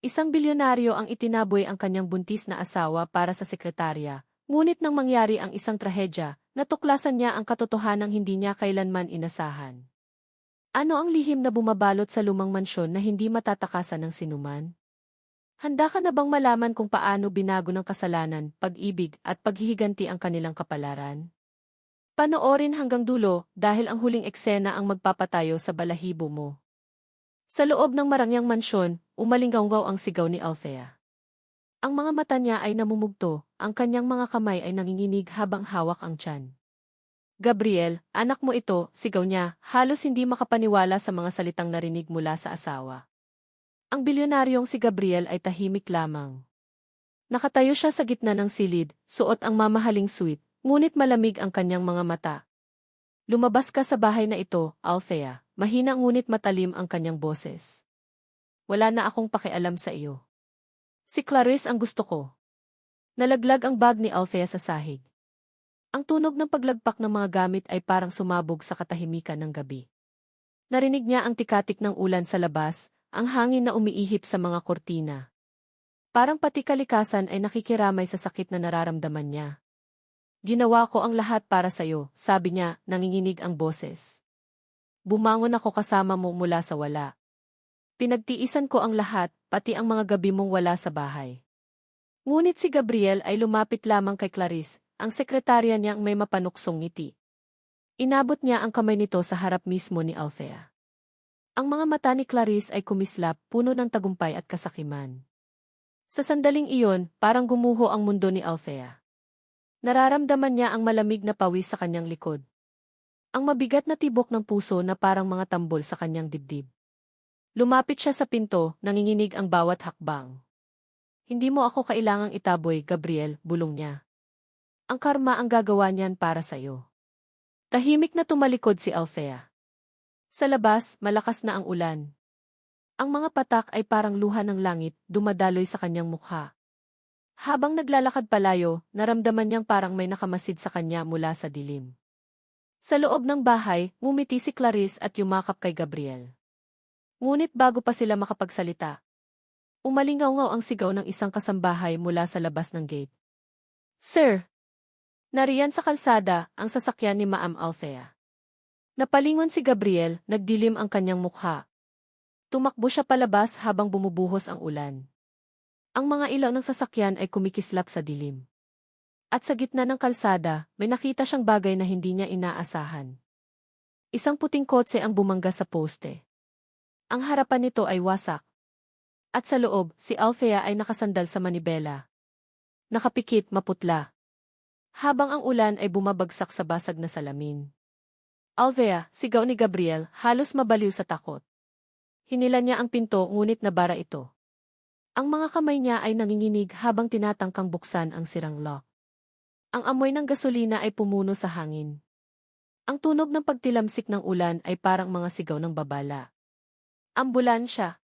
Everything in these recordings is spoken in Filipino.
Isang bilyonaryo ang itinaboy ang kanyang buntis na asawa para sa sekretarya, ngunit nang mangyari ang isang trahedya, natuklasan niya ang katotohanang hindi niya kailanman inasahan. Ano ang lihim na bumabalot sa lumang mansyon na hindi matatakasan ng sinuman? Handa ka na bang malaman kung paano binago ng kasalanan, pag-ibig at paghihiganti ang kanilang kapalaran? Panoorin hanggang dulo dahil ang huling eksena ang magpapatayo sa balahibo mo. Sa loob ng marangyang mansyon, umalinggaw ang sigaw ni Althea. Ang mga mata niya ay namumugto, ang kanyang mga kamay ay nanginginig habang hawak ang tiyan. Gabriel, anak mo ito, sigaw niya, halos hindi makapaniwala sa mga salitang narinig mula sa asawa. Ang bilyonaryong si Gabriel ay tahimik lamang. Nakatayo siya sa gitna ng silid, suot ang mamahaling suit, Ngunit malamig ang kanyang mga mata. Lumabas ka sa bahay na ito, Althea, mahina ngunit matalim ang kanyang boses. Wala na akong pakialam sa iyo. Si Clarice ang gusto ko. Nalaglag ang bag ni Althea sa sahig. Ang tunog ng paglagpak ng mga gamit ay parang sumabog sa katahimikan ng gabi. Narinig niya ang tikatik ng ulan sa labas, ang hangin na umiihip sa mga kortina. Parang pati kalikasan ay nakikiramay sa sakit na nararamdaman niya. Ginawa ko ang lahat para sa'yo, sabi niya, nanginginig ang boses. Bumangon ako kasama mo mula sa wala. Pinagtiisan ko ang lahat, pati ang mga gabi mong wala sa bahay. Ngunit si Gabriel ay lumapit lamang kay Clarice, ang sekretarya niyang may mapanuksong ngiti. Inabot niya ang kamay nito sa harap mismo ni Althea. Ang mga mata ni Clarice ay kumislap, puno ng tagumpay at kasakiman. Sa sandaling iyon, parang gumuho ang mundo ni Althea. Nararamdaman niya ang malamig na pawis sa kanyang likod. Ang mabigat na tibok ng puso na parang mga tambol sa kanyang dibdib. Lumapit siya sa pinto, nanginginig ang bawat hakbang. Hindi mo ako kailangang itaboy, Gabriel, bulong niya. Ang karma ang gagawa niyan para sa iyo. Tahimik na tumalikod si Althea. Sa labas, malakas na ang ulan. Ang mga patak ay parang luha ng langit, dumadaloy sa kanyang mukha. Habang naglalakad palayo, naramdaman niyang parang may nakamasid sa kanya mula sa dilim. Sa loob ng bahay, ngumiti si Clarice at yumakap kay Gabriel. Ngunit bago pa sila makapagsalita, umalingaw ang sigaw ng isang kasambahay mula sa labas ng gate. Sir! Nariyan sa kalsada ang sasakyan ni Maam Althea. Napalingon si Gabriel, nagdilim ang kanyang mukha. Tumakbo siya palabas habang bumubuhos ang ulan. Ang mga ilaw ng sasakyan ay kumikislap sa dilim. At sa gitna ng kalsada, may nakita siyang bagay na hindi niya inaasahan. Isang puting kotse ang bumangga sa poste. Ang harapan nito ay wasak. At sa loob, si Althea ay nakasandal sa manibela. Nakapikit, maputla. Habang ang ulan ay bumabagsak sa basag na salamin. Althea, sigaw ni Gabriel, halos mabaliw sa takot. Hinilan niya ang pinto ngunit nabara ito. Ang mga kamay niya ay nanginginig habang tinatangkang buksan ang sirang lock. Ang amoy ng gasolina ay pumuno sa hangin. Ang tunog ng pagtilamsik ng ulan ay parang mga sigaw ng babala. Ambulansya.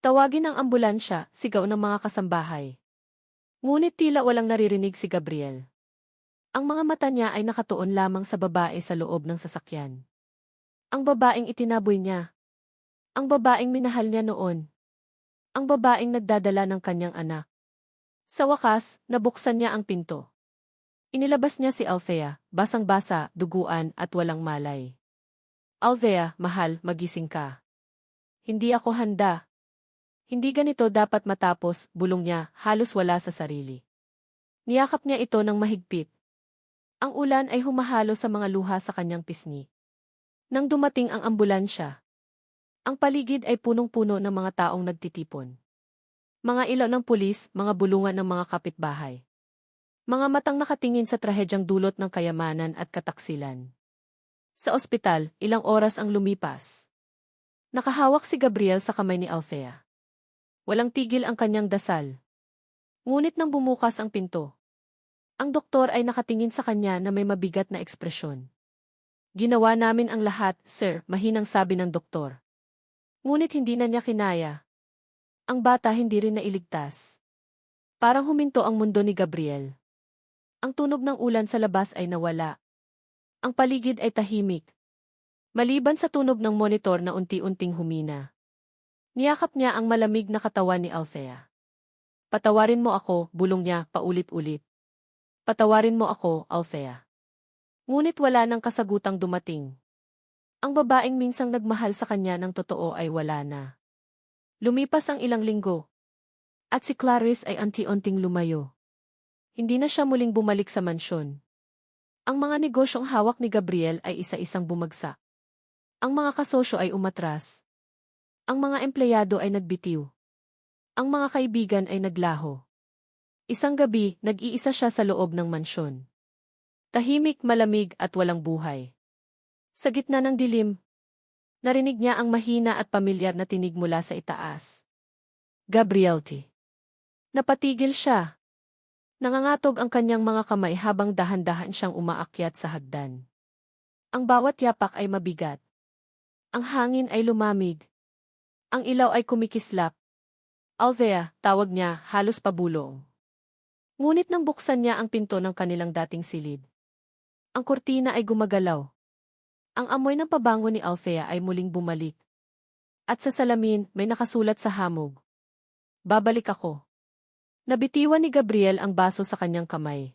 Tawagin ang ambulansya, sigaw ng mga kasambahay. Ngunit tila walang naririnig si Gabriel. Ang mga mata niya ay nakatuon lamang sa babae sa loob ng sasakyan. Ang babaeng itinaboy niya. Ang babaeng minahal niya noon ang babaeng nagdadala ng kanyang anak. Sa wakas, nabuksan niya ang pinto. Inilabas niya si Althea, basang-basa, duguan at walang malay. Althea, mahal, magising ka. Hindi ako handa. Hindi ganito dapat matapos, bulong niya, halos wala sa sarili. Niyakap niya ito ng mahigpit. Ang ulan ay humahalo sa mga luha sa kanyang pisngi. Nang dumating ang ambulansya, ang paligid ay punong-puno ng mga taong nagtitipon. Mga ilaw ng pulis, mga bulungan ng mga kapitbahay. Mga matang nakatingin sa trahedyang dulot ng kayamanan at kataksilan. Sa ospital, ilang oras ang lumipas. Nakahawak si Gabriel sa kamay ni Althea. Walang tigil ang kanyang dasal. Ngunit nang bumukas ang pinto, ang doktor ay nakatingin sa kanya na may mabigat na ekspresyon. Ginawa namin ang lahat, sir, mahinang sabi ng doktor. Ngunit hindi na niya kinaya. Ang bata hindi rin nailigtas. Parang huminto ang mundo ni Gabriel. Ang tunog ng ulan sa labas ay nawala. Ang paligid ay tahimik. Maliban sa tunog ng monitor na unti-unting humina. Niyakap niya ang malamig na katawan ni Althea. Patawarin mo ako, bulong niya paulit-ulit. Patawarin mo ako, Althea. Ngunit wala nang kasagutang dumating. Ang babaeng minsang nagmahal sa kanya ng totoo ay wala na. Lumipas ang ilang linggo. At si Clarice ay anti-unting lumayo. Hindi na siya muling bumalik sa mansyon. Ang mga negosyong hawak ni Gabriel ay isa-isang bumagsak. Ang mga kasosyo ay umatras. Ang mga empleyado ay nagbitiw. Ang mga kaibigan ay naglaho. Isang gabi, nag-iisa siya sa loob ng mansyon. Tahimik, malamig at walang buhay. Sa gitna ng dilim, narinig niya ang mahina at pamilyar na tinig mula sa itaas. Gabriel. Napatigil siya. Nangangatog ang kanyang mga kamay habang dahan-dahan siyang umaakyat sa hagdan. Ang bawat yapak ay mabigat. Ang hangin ay lumamig. Ang ilaw ay kumikislap. Alvea, tawag niya, halos pabulong. Ngunit nang buksan niya ang pinto ng kanilang dating silid. Ang kurtina ay gumagalaw. Ang amoy ng pabango ni Althea ay muling bumalik. At sa salamin, may nakasulat sa hamog. Babalik ako. Nabitiwan ni Gabriel ang baso sa kanyang kamay.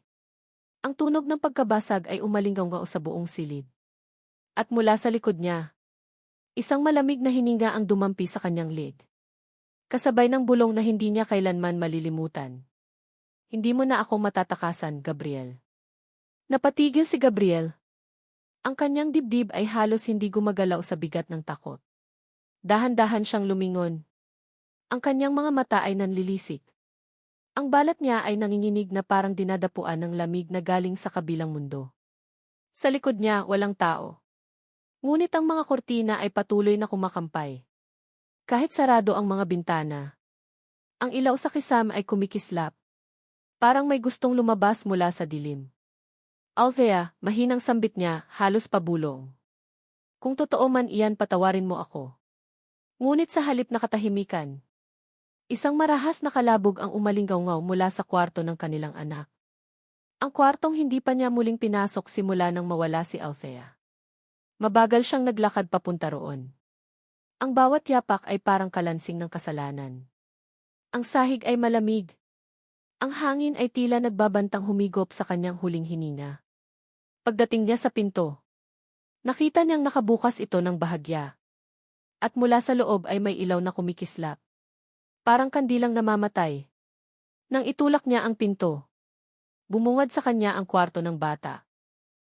Ang tunog ng pagkabasag ay umalinggaw sa buong silid. At mula sa likod niya, isang malamig na hininga ang dumampi sa kanyang lid. Kasabay ng bulong na hindi niya kailanman malilimutan. Hindi mo na ako matatakasan, Gabriel. Napatigil si Gabriel, ang kanyang dibdib ay halos hindi gumagalaw sa bigat ng takot. Dahan-dahan siyang lumingon. Ang kanyang mga mata ay nanlilisik. Ang balat niya ay nanginginig na parang dinadapuan ng lamig na galing sa kabilang mundo. Sa likod niya, walang tao. Ngunit ang mga kortina ay patuloy na kumakampay. Kahit sarado ang mga bintana. Ang ilaw sa kisam ay kumikislap. Parang may gustong lumabas mula sa dilim. Althea, mahinang sambit niya, halos pabulong. Kung totoo man iyan patawarin mo ako. Ngunit sa halip na katahimikan, isang marahas na kalabog ang umalinggaw mula sa kwarto ng kanilang anak. Ang kwartong hindi pa niya muling pinasok simula nang mawala si Althea. Mabagal siyang naglakad papunta roon. Ang bawat yapak ay parang kalansing ng kasalanan. Ang sahig ay malamig. Ang hangin ay tila nagbabantang humigop sa kanyang huling hininga. Pagdating niya sa pinto, nakita niyang nakabukas ito ng bahagya. At mula sa loob ay may ilaw na kumikislap. Parang kandilang namamatay. Nang itulak niya ang pinto, bumungad sa kanya ang kwarto ng bata.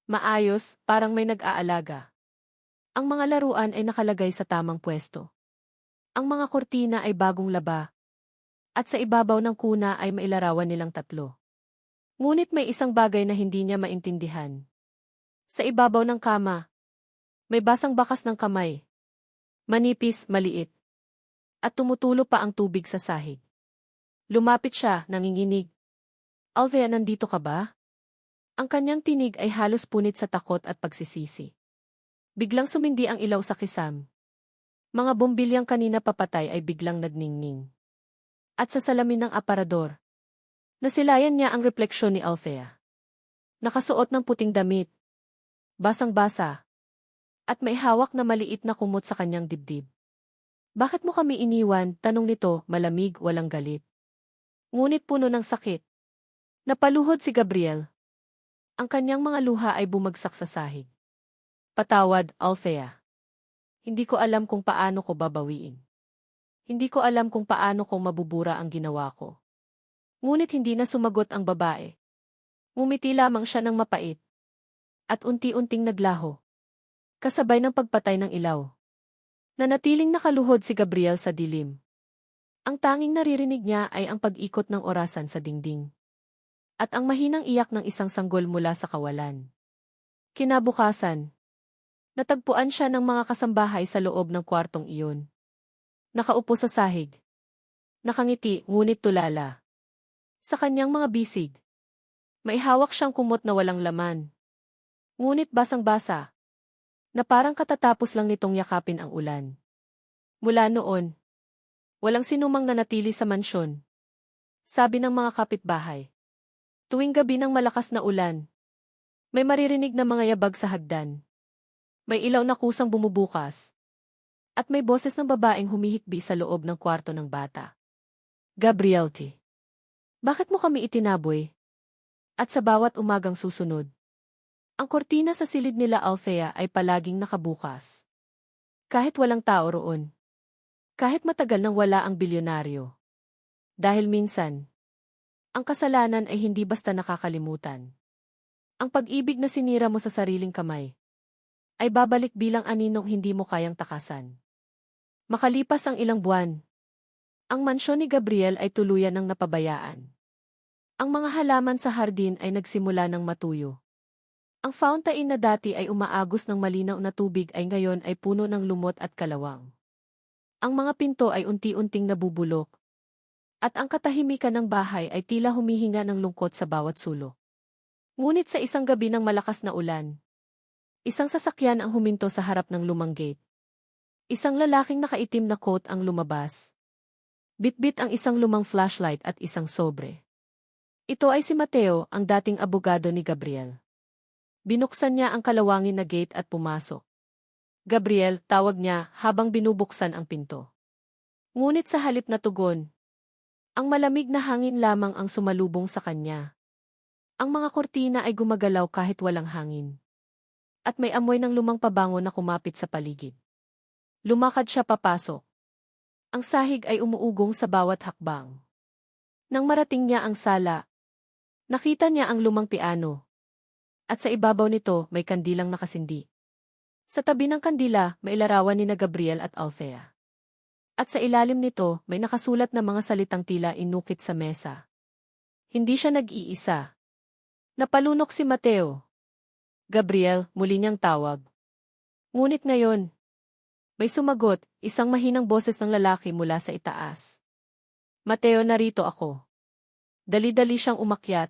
Maayos, parang may nag-aalaga. Ang mga laruan ay nakalagay sa tamang pwesto. Ang mga kortina ay bagong laba. At sa ibabaw ng kuna ay mailarawan nilang tatlo. Ngunit may isang bagay na hindi niya maintindihan. Sa ibabaw ng kama. May basang bakas ng kamay. Manipis, maliit. At tumutulo pa ang tubig sa sahig. Lumapit siya, nanginginig. Alvea, nandito ka ba? Ang kanyang tinig ay halos punit sa takot at pagsisisi. Biglang sumindi ang ilaw sa kisam. Mga bombilyang kanina papatay ay biglang nagningning. At sa salamin ng aparador, nasilayan niya ang refleksyon ni Althea. Nakasuot ng puting damit, basang-basa, at may hawak na maliit na kumot sa kanyang dibdib. Bakit mo kami iniwan? Tanong nito, malamig, walang galit. Ngunit puno ng sakit. Napaluhod si Gabriel. Ang kanyang mga luha ay bumagsak sa sahig. Patawad, Althea. Hindi ko alam kung paano ko babawiin. Hindi ko alam kung paano ko mabubura ang ginawa ko. Ngunit hindi na sumagot ang babae. Ngumiti lamang siya ng mapait at unti-unting naglaho. Kasabay ng pagpatay ng ilaw. Nanatiling nakaluhod si Gabriel sa dilim. Ang tanging naririnig niya ay ang pag-ikot ng orasan sa dingding. At ang mahinang iyak ng isang sanggol mula sa kawalan. Kinabukasan, natagpuan siya ng mga kasambahay sa loob ng kwartong iyon. Nakaupo sa sahig. Nakangiti, ngunit tulala. Sa kanyang mga bisig. May hawak siyang kumot na walang laman. Ngunit basang-basa. Na parang katatapos lang nitong yakapin ang ulan. Mula noon, walang sinumang nanatili sa mansyon. Sabi ng mga kapitbahay. Tuwing gabi ng malakas na ulan, may maririnig na mga yabag sa hagdan. May ilaw na kusang bumubukas. At may boses ng babaeng humihikbi sa loob ng kwarto ng bata. Gabriel. Bakit mo kami itinaboy? At sa bawat umagang susunod, ang kortina sa silid nila Althea ay palaging nakabukas. Kahit walang tao roon. Kahit matagal nang wala ang bilyonaryo. Dahil minsan, ang kasalanan ay hindi basta nakakalimutan. Ang pag-ibig na sinira mo sa sariling kamay ay babalik bilang aninong hindi mo kayang takasan. Makalipas ang ilang buwan, ang mansyon ni Gabriel ay tuluyan ng napabayaan. Ang mga halaman sa hardin ay nagsimula ng matuyo. Ang fountain na dati ay umaagos ng malinaw na tubig ay ngayon ay puno ng lumot at kalawang. Ang mga pinto ay unti-unting nabubulok. At ang katahimikan ng bahay ay tila humihinga ng lungkot sa bawat sulok. Ngunit sa isang gabi ng malakas na ulan, isang sasakyan ang huminto sa harap ng lumang gate. Isang lalaking nakaitim na coat ang lumabas. Bitbit ang isang lumang flashlight at isang sobre. Ito ay si Mateo, ang dating abogado ni Gabriel. Binuksan niya ang kalawangin na gate at pumasok. Gabriel, tawag niya habang binubuksan ang pinto. Ngunit sa halip na tugon, ang malamig na hangin lamang ang sumalubong sa kanya. Ang mga kortina ay gumagalaw kahit walang hangin. At may amoy ng lumang pabango na kumapit sa paligid. Lumakad siya papasok. Ang sahig ay umuugong sa bawat hakbang. Nang marating niya ang sala, nakita niya ang lumang piano. At sa ibabaw nito may kandilang nakasindi. Sa tabi ng kandila, may ilarawan ni na Gabriel at Althea. At sa ilalim nito, may nakasulat na mga salitang tila inukit sa mesa. Hindi siya nag-iisa. Napalunok si Mateo. Gabriel, muli niyang tawag. Ngunit ngayon, may sumagot, isang mahinang boses ng lalaki mula sa itaas. Mateo, narito ako. Dali-dali siyang umakyat.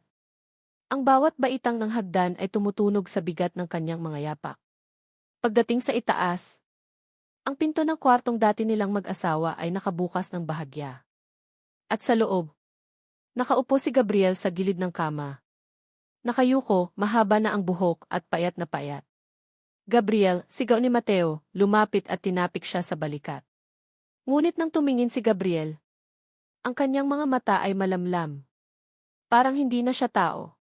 Ang bawat baitang ng hagdan ay tumutunog sa bigat ng kanyang mga yapak. Pagdating sa itaas, ang pinto ng kwartong dati nilang mag-asawa ay nakabukas ng bahagya. At sa loob, nakaupo si Gabriel sa gilid ng kama. Nakayuko, mahaba na ang buhok at payat na payat. Gabriel, sigaw ni Mateo, lumapit at tinapik siya sa balikat. Ngunit nang tumingin si Gabriel, ang kanyang mga mata ay malamlam. Parang hindi na siya tao.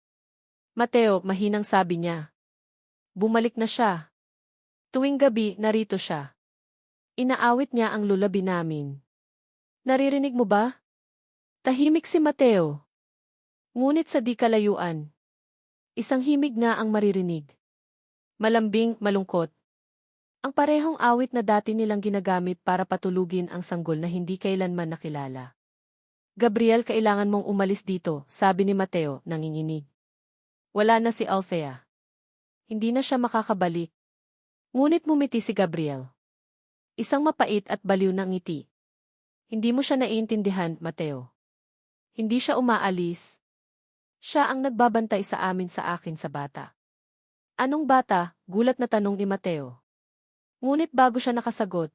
Mateo, mahinang sabi niya. Bumalik na siya. Tuwing gabi, narito siya. Inaawit niya ang lulabi namin. Naririnig mo ba? Tahimik si Mateo. Ngunit sa di kalayuan, isang himig na ang maririnig malambing, malungkot. Ang parehong awit na dati nilang ginagamit para patulugin ang sanggol na hindi kailanman nakilala. Gabriel, kailangan mong umalis dito, sabi ni Mateo, nanginginig. Wala na si Althea. Hindi na siya makakabalik. Ngunit mumiti si Gabriel. Isang mapait at baliw na ngiti. Hindi mo siya naiintindihan, Mateo. Hindi siya umaalis. Siya ang nagbabantay sa amin sa akin sa bata. Anong bata? Gulat na tanong ni Mateo. Ngunit bago siya nakasagot,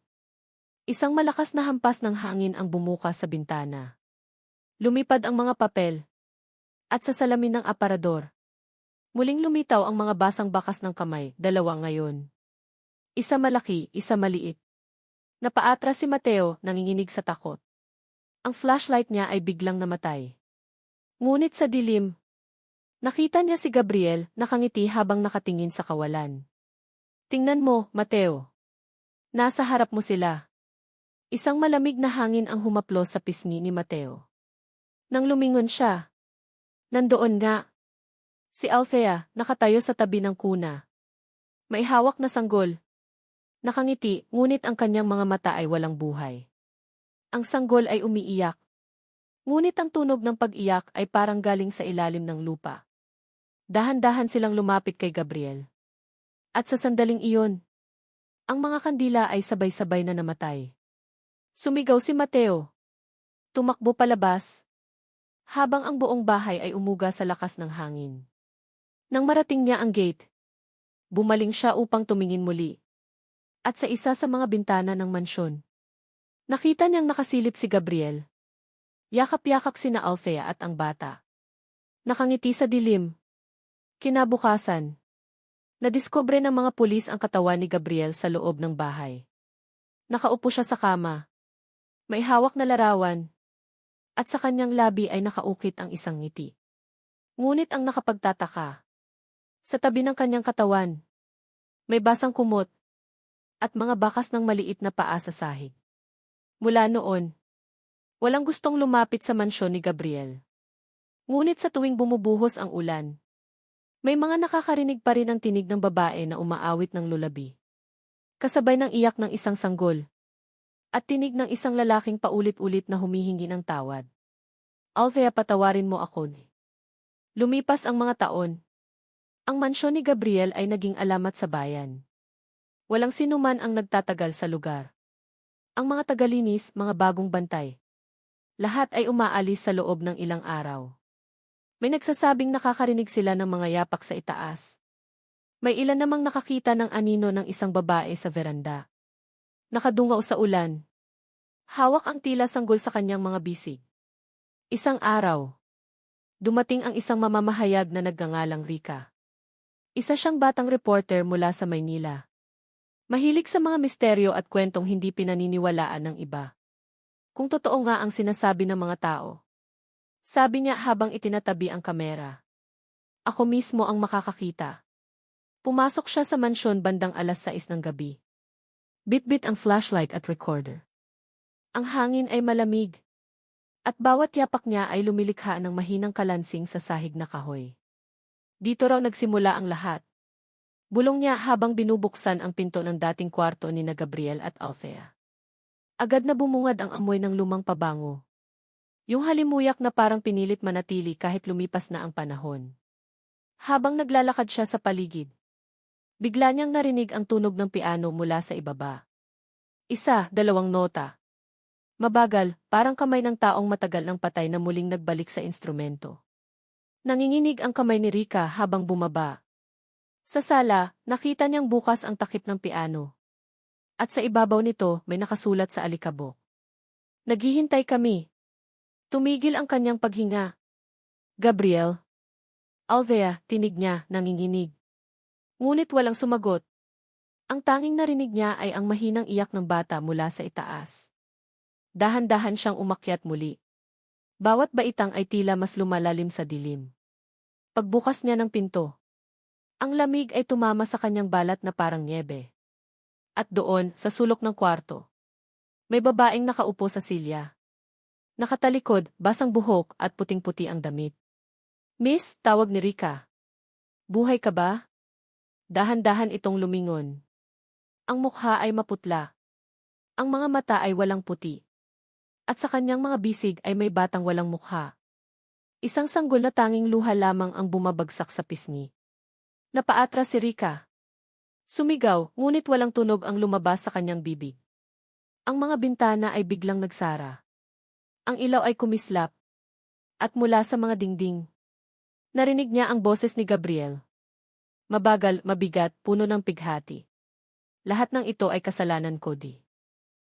isang malakas na hampas ng hangin ang bumuka sa bintana. Lumipad ang mga papel. At sa salamin ng aparador. Muling lumitaw ang mga basang bakas ng kamay, dalawa ngayon. Isa malaki, isa maliit. Napaatras si Mateo, nanginginig sa takot. Ang flashlight niya ay biglang namatay. Ngunit sa dilim, Nakita niya si Gabriel, nakangiti habang nakatingin sa kawalan. Tingnan mo, Mateo. Nasa harap mo sila. Isang malamig na hangin ang humaplos sa pisngi ni Mateo. Nang lumingon siya. Nandoon nga. Si Althea, nakatayo sa tabi ng kuna. May hawak na sanggol. Nakangiti, ngunit ang kanyang mga mata ay walang buhay. Ang sanggol ay umiiyak. Ngunit ang tunog ng pag-iyak ay parang galing sa ilalim ng lupa. Dahan-dahan silang lumapit kay Gabriel. At sa sandaling iyon, ang mga kandila ay sabay-sabay na namatay. Sumigaw si Mateo. Tumakbo palabas. Habang ang buong bahay ay umuga sa lakas ng hangin. Nang marating niya ang gate, bumaling siya upang tumingin muli. At sa isa sa mga bintana ng mansyon, nakita niyang nakasilip si Gabriel. Yakap-yakap sina Althea at ang bata. Nakangiti sa dilim, Kinabukasan, nadiskubre ng mga pulis ang katawan ni Gabriel sa loob ng bahay. Nakaupo siya sa kama. May hawak na larawan. At sa kanyang labi ay nakaukit ang isang ngiti. Ngunit ang nakapagtataka. Sa tabi ng kanyang katawan, may basang kumot at mga bakas ng maliit na paa sa sahig. Mula noon, walang gustong lumapit sa mansyon ni Gabriel. Ngunit sa tuwing bumubuhos ang ulan, may mga nakakarinig pa rin ang tinig ng babae na umaawit ng lulabi. Kasabay ng iyak ng isang sanggol. At tinig ng isang lalaking paulit-ulit na humihingi ng tawad. Althea patawarin mo ako. Lumipas ang mga taon. Ang mansyon ni Gabriel ay naging alamat sa bayan. Walang sinuman ang nagtatagal sa lugar. Ang mga tagalinis, mga bagong bantay. Lahat ay umaalis sa loob ng ilang araw. May nagsasabing nakakarinig sila ng mga yapak sa itaas. May ilan namang nakakita ng anino ng isang babae sa veranda. Nakadungaw sa ulan. Hawak ang tila sanggol sa kanyang mga bisig. Isang araw. Dumating ang isang mamamahayag na nagngangalang Rika. Isa siyang batang reporter mula sa Maynila. Mahilig sa mga misteryo at kwentong hindi pinaniniwalaan ng iba. Kung totoo nga ang sinasabi ng mga tao. Sabi niya habang itinatabi ang kamera. Ako mismo ang makakakita. Pumasok siya sa mansyon bandang alas 6 ng gabi. Bitbit ang flashlight at recorder. Ang hangin ay malamig. At bawat yapak niya ay lumilikha ng mahinang kalansing sa sahig na kahoy. Dito raw nagsimula ang lahat. Bulong niya habang binubuksan ang pinto ng dating kwarto ni na Gabriel at Althea. Agad na bumungad ang amoy ng lumang pabango. Yung halimuyak na parang pinilit manatili kahit lumipas na ang panahon. Habang naglalakad siya sa paligid, bigla niyang narinig ang tunog ng piano mula sa ibaba. Isa, dalawang nota. Mabagal, parang kamay ng taong matagal ng patay na muling nagbalik sa instrumento. Nanginginig ang kamay ni Rika habang bumaba. Sa sala, nakita niyang bukas ang takip ng piano. At sa ibabaw nito, may nakasulat sa alikabok. Naghihintay kami, Tumigil ang kanyang paghinga. Gabriel. Alvea, tinig niya, nanginginig. Ngunit walang sumagot. Ang tanging narinig niya ay ang mahinang iyak ng bata mula sa itaas. Dahan-dahan siyang umakyat muli. Bawat baitang ay tila mas lumalalim sa dilim. Pagbukas niya ng pinto, ang lamig ay tumama sa kanyang balat na parang niebe. At doon, sa sulok ng kwarto, may babaeng nakaupo sa silya. Nakatalikod, basang buhok at puting-puti ang damit. Miss, tawag ni Rika. Buhay ka ba? Dahan-dahan itong lumingon. Ang mukha ay maputla. Ang mga mata ay walang puti. At sa kanyang mga bisig ay may batang walang mukha. Isang sanggol na tanging luha lamang ang bumabagsak sa pisngi. Napaatras si Rika. Sumigaw, ngunit walang tunog ang lumabas sa kanyang bibig. Ang mga bintana ay biglang nagsara. Ang ilaw ay kumislap. At mula sa mga dingding. Narinig niya ang boses ni Gabriel. Mabagal, mabigat, puno ng pighati. Lahat ng ito ay kasalanan ko di.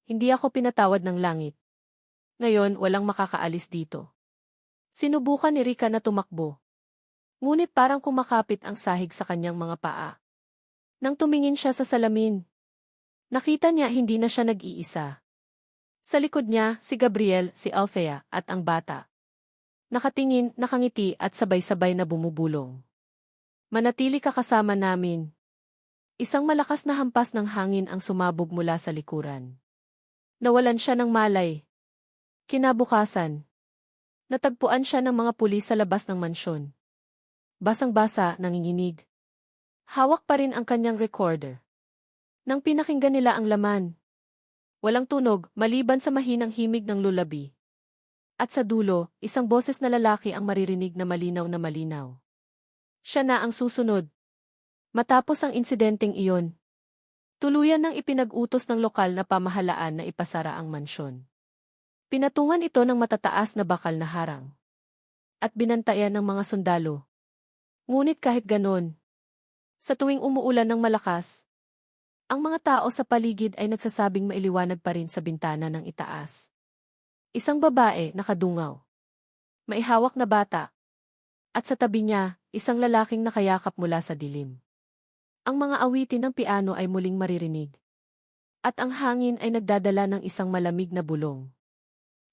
Hindi ako pinatawad ng langit. Ngayon, walang makakaalis dito. Sinubukan ni Rika na tumakbo. Ngunit parang kumakapit ang sahig sa kanyang mga paa. Nang tumingin siya sa salamin, nakita niya hindi na siya nag-iisa. Sa likod niya, si Gabriel, si Althea, at ang bata. Nakatingin, nakangiti at sabay-sabay na bumubulong. Manatili ka kasama namin. Isang malakas na hampas ng hangin ang sumabog mula sa likuran. Nawalan siya ng malay. Kinabukasan. Natagpuan siya ng mga pulis sa labas ng mansyon. Basang-basa, nanginginig. Hawak pa rin ang kanyang recorder. Nang pinakinggan nila ang laman, Walang tunog, maliban sa mahinang himig ng lulabi. At sa dulo, isang boses na lalaki ang maririnig na malinaw na malinaw. Siya na ang susunod. Matapos ang insidenteng iyon, tuluyan nang ipinag-utos ng lokal na pamahalaan na ipasara ang mansyon. Pinatungan ito ng matataas na bakal na harang. At binantayan ng mga sundalo. Ngunit kahit ganon, sa tuwing umuulan ng malakas, ang mga tao sa paligid ay nagsasabing mailiwanag pa rin sa bintana ng itaas. Isang babae nakadungaw. May hawak na bata. At sa tabi niya, isang lalaking nakayakap mula sa dilim. Ang mga awitin ng piano ay muling maririnig. At ang hangin ay nagdadala ng isang malamig na bulong.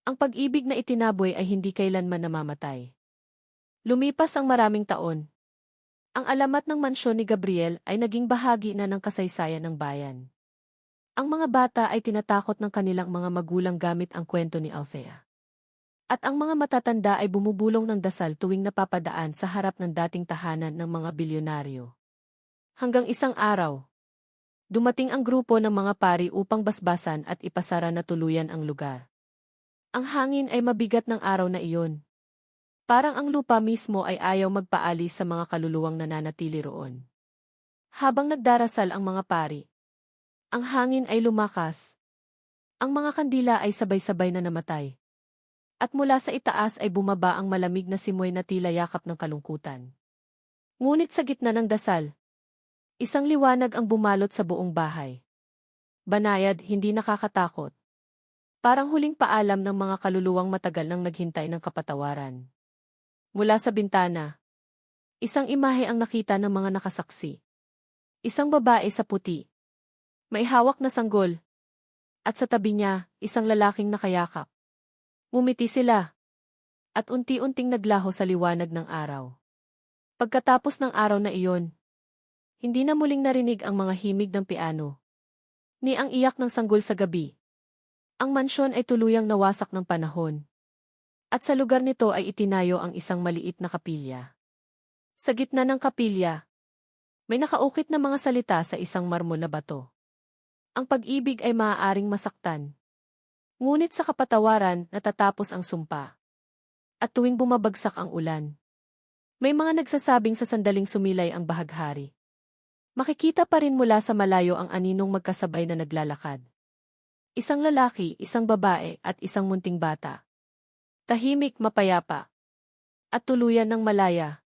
Ang pag-ibig na itinaboy ay hindi kailanman namamatay. Lumipas ang maraming taon. Ang alamat ng mansyon ni Gabriel ay naging bahagi na ng kasaysayan ng bayan. Ang mga bata ay tinatakot ng kanilang mga magulang gamit ang kwento ni Althea. At ang mga matatanda ay bumubulong ng dasal tuwing napapadaan sa harap ng dating tahanan ng mga bilyonaryo. Hanggang isang araw, dumating ang grupo ng mga pari upang basbasan at ipasara na tuluyan ang lugar. Ang hangin ay mabigat ng araw na iyon. Parang ang lupa mismo ay ayaw magpaalis sa mga kaluluwang nananatili roon. Habang nagdarasal ang mga pari, ang hangin ay lumakas. Ang mga kandila ay sabay-sabay na namatay. At mula sa itaas ay bumaba ang malamig na simoy na tila yakap ng kalungkutan. Ngunit sa gitna ng dasal, isang liwanag ang bumalot sa buong bahay. Banayad, hindi nakakatakot. Parang huling paalam ng mga kaluluwang matagal nang naghintay ng kapatawaran. Mula sa bintana, isang imahe ang nakita ng mga nakasaksi. Isang babae sa puti. May hawak na sanggol. At sa tabi niya, isang lalaking nakayakap. Mumiti sila. At unti-unting naglaho sa liwanag ng araw. Pagkatapos ng araw na iyon, hindi na muling narinig ang mga himig ng piano. Ni ang iyak ng sanggol sa gabi. Ang mansyon ay tuluyang nawasak ng panahon. At sa lugar nito ay itinayo ang isang maliit na kapilya. Sa gitna ng kapilya, may nakaukit na mga salita sa isang marmol na bato. Ang pag-ibig ay maaaring masaktan. Ngunit sa kapatawaran, natatapos ang sumpa. At tuwing bumabagsak ang ulan, may mga nagsasabing sa sandaling sumilay ang bahaghari. Makikita pa rin mula sa malayo ang aninong magkasabay na naglalakad. Isang lalaki, isang babae, at isang munting bata. Tahimik, mapayapa. At tuluyan ng malaya.